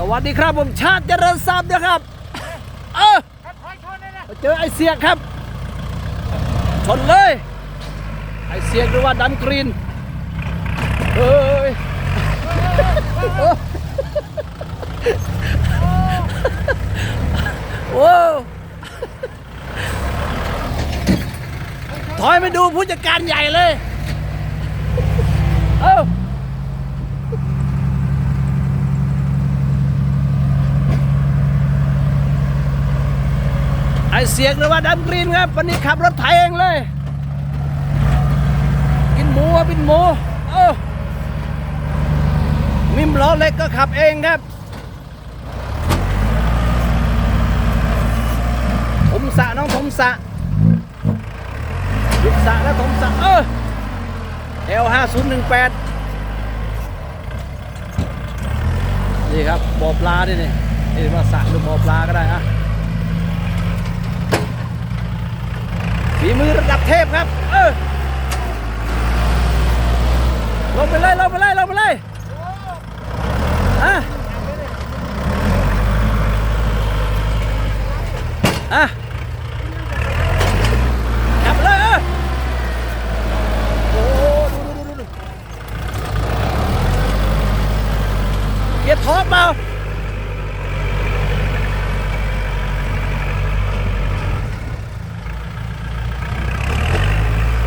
สวัสดีครับผมชาติเจริญทรัพย์นะครับ เออเจอไอเสียกครับ ชนเลย ไอเสียกหรือว่าดันกรีน เฮ้ยโอ้ถอยไปดูผู้จัดการใหญ่เลย เอ้า เสียกหรือว่าดำกรีนครับ วันนี้ขับรถไถเองเลย กินหมูอะกินหมูเอ้มิมล้อเล็กก็ขับเองครับ ผมสะน้องผมสะยุบสะแล้วผมสะเออ L 5 0 1 8นี่ครับบ่อปลาดินี่นี่ว่าสระหรือบ่อปลาก็ได้อะ ฝีมือระดับเทพครับ เออลงไปเลยลงไปเลยลงไปเลยอะอะจับเลยเออโอ้โหดูดูดูดูเกียร์ท้องเปล่า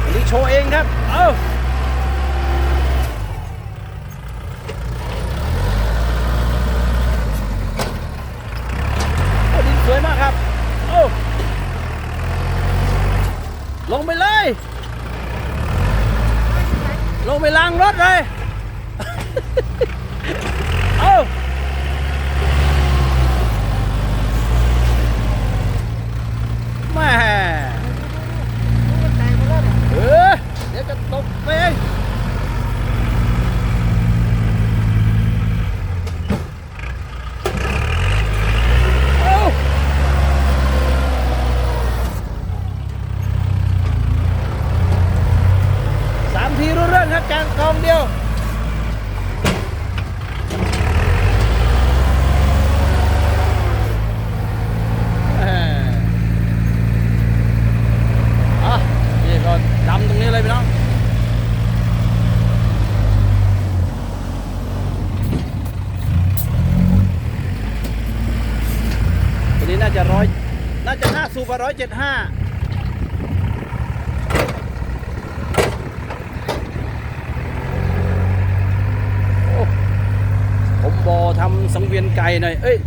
อันนี้ โชว์เองครับ เอ้าอ้ดินสวยมากครับ โอ้ ลงไปเลย ลงไปล้างรถเลย เอ้า แม่ เออเดี๋ยวจะตกไปเองเอาสามทีรู้เรื่องครับการก องเดียวแหม่อะนี่ก็ดำตรงนี้เลยพี่น้องตัวนี้น่าจะร้อยน่าจะหน้าสูบร้อยเจ็ดห้า บอทำสังเวียนไก่หน่อย เอ้ย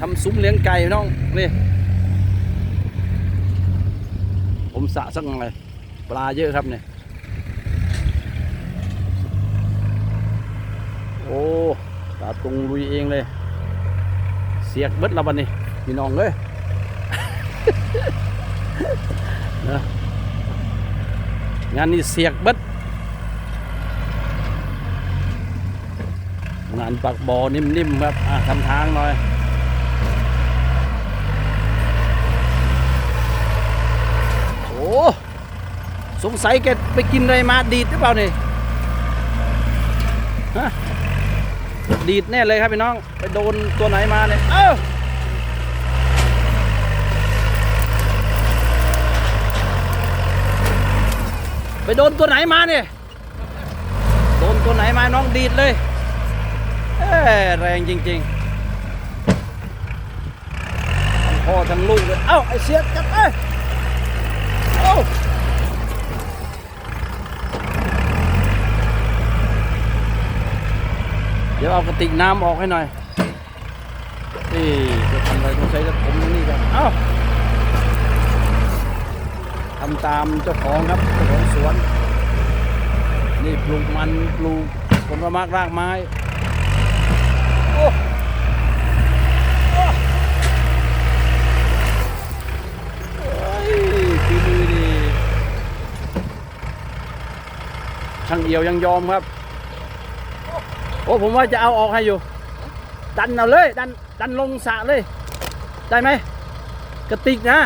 ทำซุ้มเลี้ยงไก่น้องนี่ ผมสะสักหน่อยปลาเยอะครับเนี่ยโอ้ตาตรงลุยเองเลย เสียกเบิดละบันนี้พี่น้องเลยนะงานนี้เสียกเบิด งานปักบอนิ่มๆครับอะทำทางหน่อยโอ้สงสัยแกไปกินอะไรมาดีดหรือเปล่านี่ฮะดีดแน่เลยครับพี่น้อง ไปโดนตัวไหนมาเนี่ยเอ้าไปโดนตัวไหนมาเนี่ย โดนตัวไหนมาน้องดีดเลย แรงจริงๆทั้งพ่อทั้งลูกเลย เอ้า ไอเสียจับเอ้ยโอ้เดี๋ยวเอากระติกน้ำออกให้หน่อย นี่จะทำอะไรต้องใช้จะผมนี่กันเอ้าทำตามเจ้าของครับเจ้าของสวน นี่ปลูกมันปลูกผลไม้รากไม้ โอ้โอ้เฮ้ยฝีมือดี ช่างเอียวยังยอมครับ โอ้ผมว่าจะเอาออกให้อยู่ ดันเอาเลย ดันดันลงสะเลย ได้ไหมกระติกนะ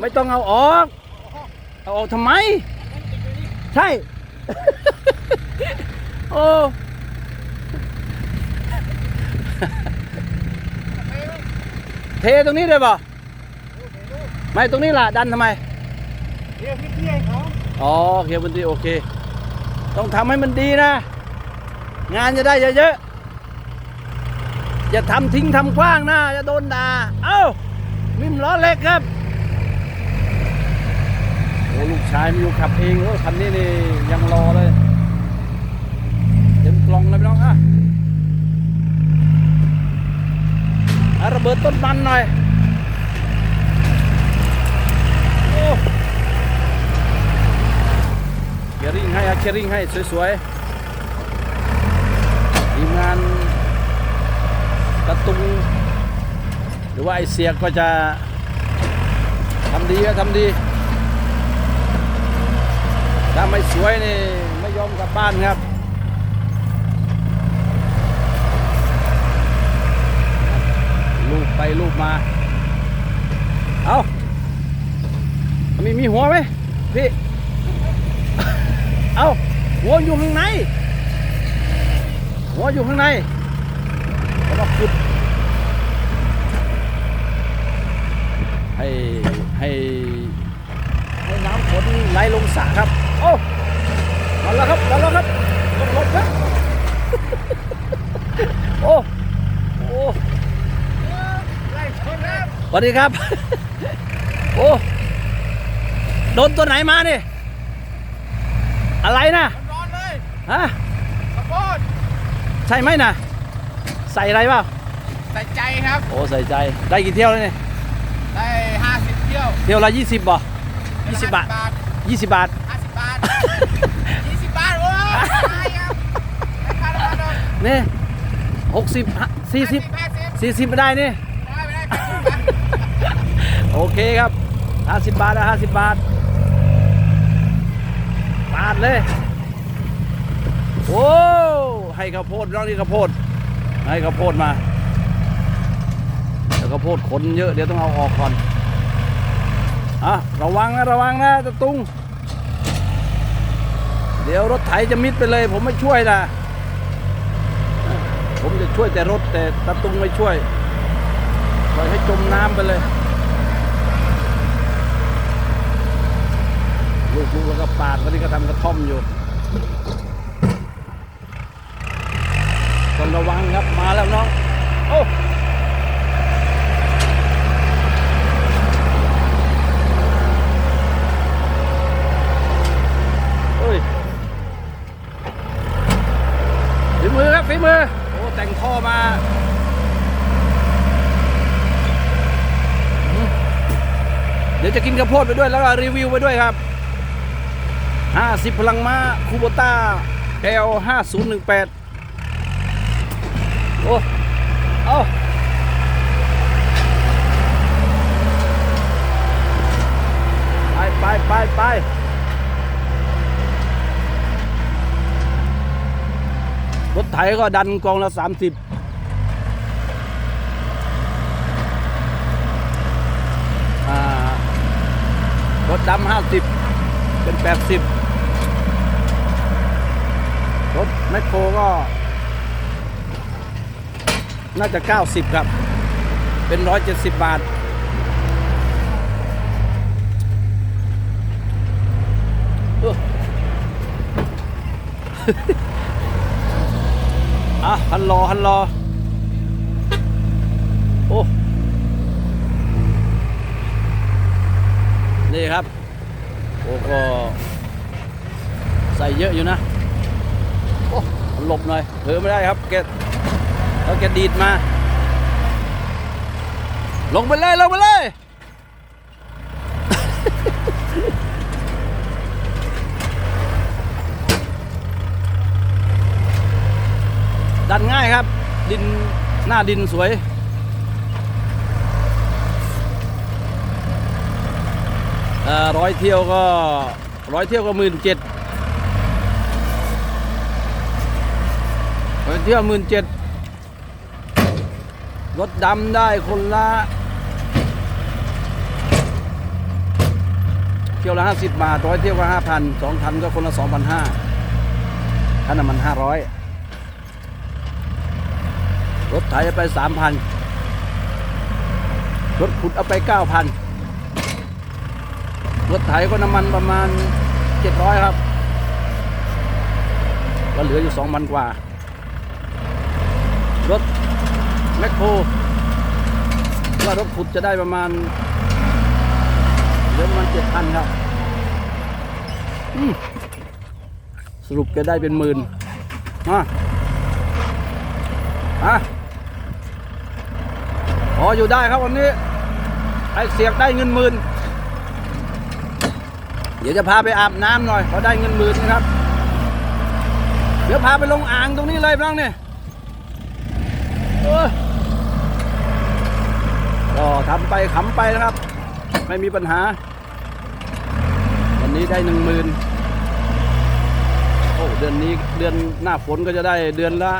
ไม่ต้องเอาออก เอาออกทำไม ใช่ โอ้ เทตรงนี้เลยป่ะไม่ตรงนี้ล่ะดันทำไมเรียกพี่ๆให้เขาอ๋อเคลียร์พื้นที่โอเค ต้องทำให้มันดีนะ งานจะได้เยอะๆอย่าทำทิ้งทำกว้างนะจะโดนด่าเอ้ามิมล้อเล็กครับโอ้ลูกชายมาอยู่ขับเองโอ้คันนี้นี่ยังรอเลยเต็มกล่องเลยพี่น้องอะอะ ระเบิดต้นมันหน่อยโอ้เคริ่งให้เคริ่งให้สวยๆทีมงานกระตุงหรือว่าไอเสียกก็จะทำดีก็ทำดีถ้าไม่สวยนี่ไม่ยอมกลับบ้านครับ ลูบ ไปลูบมา เอามีมีหัวไหมพี่ เอาหัวอยู่ข้างใน หัวอยู่ข้างในแล้วก็ขุดให้ให้ให้น้ำฝนไหลลงสระครับ โอ้มาแล้วครับมาแล้วครับต้องหลบครับ โอ้ ไล่ชนแล้ว สวัสดีครับ โอ้โดนตัวไหนมาเนี่ยอะไรนะร้อนๆเลยฮะขอโทษใช่ไหมนะใส่อะไรเปล่าใส่ใจครับ โอ้ใส่ใจได้กี่เที่ยวแล้วเนี่ยได้ห้าสิบเที่ยวเที่ยวละยี่สิบบ่ยี่สิบบาทบาทยี่สิบบาทห้าสิบบาทยี่สิบบาทโอ้ยตายครับไม่พลาดแล้วเนาะนี่หกสิบสี่สิบห้าสิบสี่สิบไม่ได้นี่ไโอเคครับห้าสิบบาทนะห้าสิบบาทปาดเลย โอ้ให้ข้าวโพดน้องนี่ข้าวโพด ให้ข้าวโพดมาแต่ข้าวโพดขนเยอะ เดี๋ยวต้องเอาออกก่อนอะระวังนะระวังนะตะตุงเดี๋ยวรถไถจะมิดไปเลย ผมไม่ช่วยนะ ผมจะช่วยแต่รถแต่ตะตุงไม่ช่วย ปล่อยให้จมน้ำไปเลย ลูกๆแล้วก็ปาดวันนี้ก็ทำกระท่อมอยู่ต้องระวังครับมาแล้วน้อง โอ้ยฝีมือครับฝีมือ โอ้แต่งท่อมา ดี๋ยวจะกินข้าวโพดไปด้วยแล้วก็รีวิวไปด้วยครับ 50 พลังม้าคูโบต้า L 5018 โอ้ เอาไปไปไปไปรถไถก็ดันกองละ 30 อ่ารถ ดำห้าสิบเป็นแปดสิบรถแมคโครก็ น่าจะเก้าสิบครับ เป็นร้อยเจ็ดสิบบาทอออะฮันรอฮันรอโอ้ นี่ครับ โอ้ก็ใส่เยอะอยู่นะ โอ้หลบหน่อยเผลอไม่ได้ครับแกแล้วแกดีดมา ลงไปเลย ลงไปเลย ดันง่ายครับ ดินหน้าดินสวย เอ่อ ร้อยเที่ยวก็ร้อยเที่ยวก็หมื่นเจ็ดร้อยเที่ยวหมื่นเจ็ดรถดำได้คนละเที่ยวละห้าสิบบาทร้อยเที่ยวก็ห้าพันสองคันก็คนละสองพันห้าค่าน้ำมันห้าร้อยรถไถไปสามพันรถขุดเอาไปเก้าพัน รถไถก็น้ำมันประมาณเจ็ดร้อยครับ ก็เหลืออยู่สองพันกว่า รถแมคโครว่ารถขุดจะได้ประมาณเหลือประมาณเจ็ดพันครับสรุปจะได้เป็นหมื่นมาอะพออยู่ได้ครับวันนี้ไอเสียกได้เงินหมื่น เดี๋ยวจะพาไปอาบน้ำหน่อยพอได้เงินหมื่นนะครับ เดี๋ยวพาไปลงอ่างตรงนี้เลยพี่น้องเนี่ยเออก็ทำไปขำไปนะครับ ไม่มีปัญหา วันนี้ได้หนึ่งหมื่นโอ้เดือนนี้เดือนหน้าฝนก็จะได้เดือนละ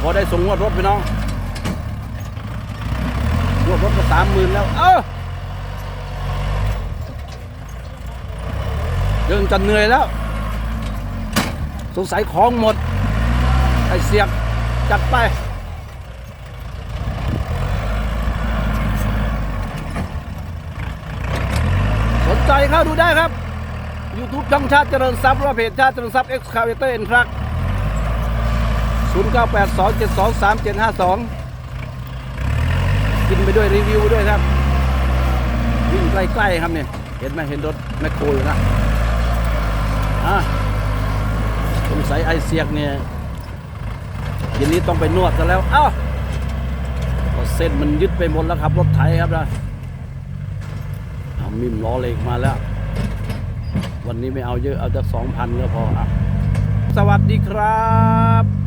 พอได้ส่งงวดรถพี่น้องงวดรถก็สามหมื่นแล้ว เออ เดินจะเหนื่อยแล้ว สงสัยของหมดไอเสียกจัดไปสนใจเข้าดูได้ครับ YouTube ช่องชาติเจริญทรัพย์รอว่าเพจชาติเจริญทรัพย์ Excavator and Truck 0982723752 กินไปด้วยรีวิวด้วยครับวิ่งใกล้ๆครับเนี่ย เห็นไหมเห็นรถแมคโครอยู่นะ อะสงสัยไอเสียกเนี่ยยันนี้ต้องไปนวดซะแล้ว เอ้าก็เส้นมันยึดไปหมดแล้วครับ รถไถครับนะเอามิมล้อเหล็กมาแล้ว วันนี้ไม่เอาเยอะเอาจากสองพันก็พออะสวัสดีครับ